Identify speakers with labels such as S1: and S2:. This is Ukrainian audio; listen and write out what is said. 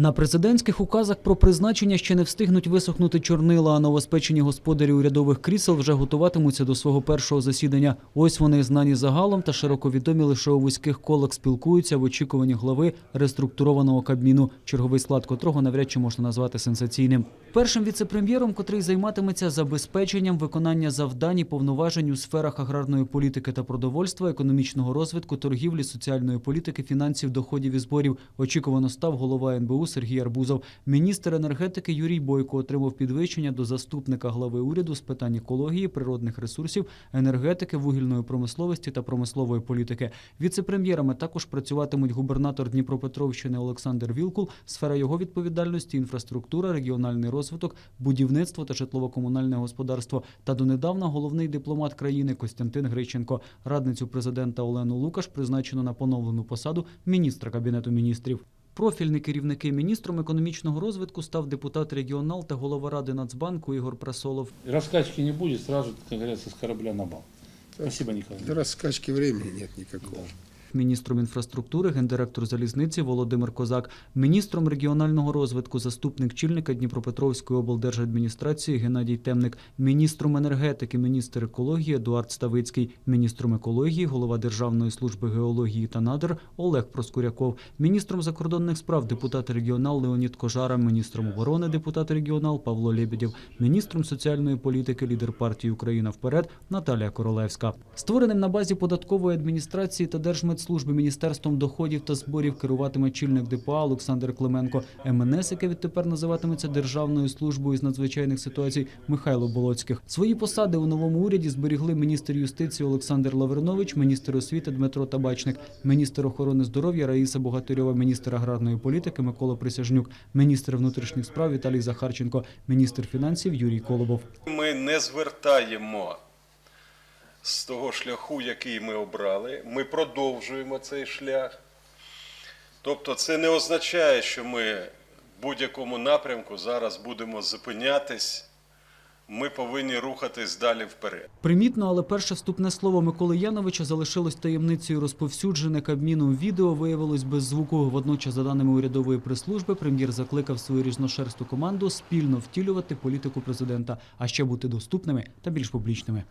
S1: На президентських указах про призначення ще не встигнуть висохнути чорнила, а новоспечені господарі урядових крісел вже готуватимуться до свого першого засідання. Ось вони знані загалом та широко відомі лише у вузьких колах спілкуються в очікуванні глави реструктурованого кабміну, черговий склад котрого навряд чи можна назвати сенсаційним. Першим віце-прем'єром, котрий займатиметься забезпеченням виконання завдань і повноважень у сферах аграрної політики та продовольства, економічного розвитку, торгівлі, соціальної політики, фінансів, доходів і зборів, очікувано став голова НБУ Сергій Арбузов. Міністр енергетики Юрій Бойко отримав підвищення до заступника глави уряду з питань екології, природних ресурсів, енергетики, вугільної промисловості та промислової політики. Віце-прем'єрами також працюватимуть губернатор Дніпропетровщини Олександр Вілкул, сфера його відповідальності, інфраструктура, регіональний розвиток, будівництво та житлово-комунальне господарство. Та донедавна головний дипломат країни Костянтин Грищенко. Радницю президента Олену Лукаш призначено на поновлену посаду міністра кабінету міністрів. Профільні керівники міністром економічного розвитку став депутат регіонал та голова ради Нацбанку Ігор Прасолов.
S2: Раскачки не буде, сразу, як говориться, з корабля на бал. Спасибо, Николай.
S3: розкачки раскачки времени нет никакого.
S1: Міністром інфраструктури, гендиректор залізниці Володимир Козак, міністром регіонального розвитку, заступник чільника Дніпропетровської облдержадміністрації Геннадій Темник, міністром енергетики, міністр екології Едуард Ставицький, міністром екології, голова Державної служби геології та надр Олег Проскуряков, міністром закордонних справ депутат регіонал Леонід Кожара, міністром оборони депутат регіонал Павло Лебедєв, міністром соціальної політики, лідер партії Україна вперед Наталія Королевська. Створеним на базі податкової адміністрації та Держмедслужби міністерством доходів та зборів керуватиме чільник ДПА Олександр Клименко. МНС, яке відтепер називатиметься Державною службою з надзвичайних ситуацій Михайло Болоцьких. Свої посади у новому уряді зберігли міністр юстиції Олександр Лавринович, міністр освіти Дмитро Табачник, міністр охорони здоров'я Раїса Богатирьова, міністр аграрної політики Микола Присяжнюк, міністр внутрішніх справ Віталій Захарченко, міністр фінансів Юрій Колобов.
S4: Ми не звертаємо з того шляху, який ми обрали. Ми продовжуємо цей шлях. Тобто, це не означає, що ми в будь-якому напрямку зараз будемо зупинятись. Ми повинні рухатись далі вперед.
S1: Примітно, але перше вступне слово Миколи Яновича залишилось таємницею розповсюджене Кабміном відео виявилось без звуку. Водночас, за даними урядової прес-служби, прем'єр закликав свою різношерсту команду спільно втілювати політику президента, а ще бути доступними та більш публічними.